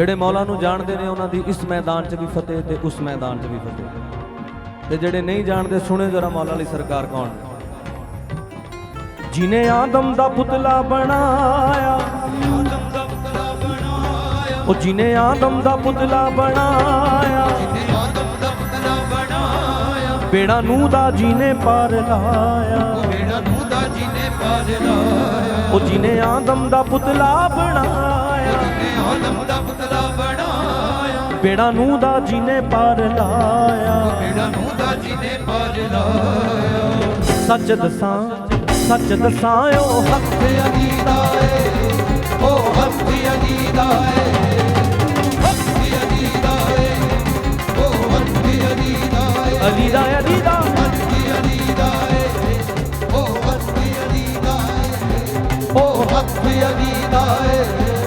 ਜਿਹੜੇ ਮੌਲਾ ਨੂੰ ਜਾਣਦੇ ਨੇ, ਉਹਨਾਂ ਦੀ ਇਸ ਮੈਦਾਨ 'ਚ ਵੀ ਫਤਿਹ ਤੇ ਉਸ ਮੈਦਾਨ 'ਚ ਵੀ ਫਤਿਹ। ਤੇ ਜਿਹੜੇ ਨਹੀਂ ਜਾਣਦੇ, ਸੁਣੇ ਜਰਾ ਮੌਲਾ ਲਈ ਸਰਕਾਰ ਕੌਣ? ਜਿਨੇ ਆਦਮ ਦਾ ਪੁਤਲਾ ਬਣਾਇਆ, ਉਹ ਜਿਨੇ ਆਦਮ ਦਾ ਪੁਤਲਾ ਬਣਾਇਆ, ਬੇੜਾ ਨੂੰ ਦਾ ਜਿਨੇ ਪਾਰ ਲਾਇਆ, ਉਹ ਜਿਨੇ ਆਦਮ ਦਾ ਪੁਤਲਾ ਬਣਾਇਆ। ਪੁਤਲਾ ਬਣਾਇਆ। ਬੇੜਾ ਨੂੰ ਦਾ ਜੀ ਪਾਰ ਲਾਇਆ। ਬੇੜਾ ਨੂੰ ਦਾ ਜੀ ਨੇ ਪਾਰ ਲਾਇਆ। ਸੱਚ ਦਸਾਂ ਸੱਚ ਦਸਾਂ ਉਹ ਹੱਥ ਅਜੀਦਾ ਏ ਉਹ ਹੱਥ ਅਜੀਦਾ ਏ ਅਲੀਦਾ ਅਲੀਦਾ ਅਲੀਦਾ ਏ ਉਹ ਹੱਥ ਅਲੀਦਾ ਏ ਉਹ ਹੱਥ ਅਲੀਦਾ ਏ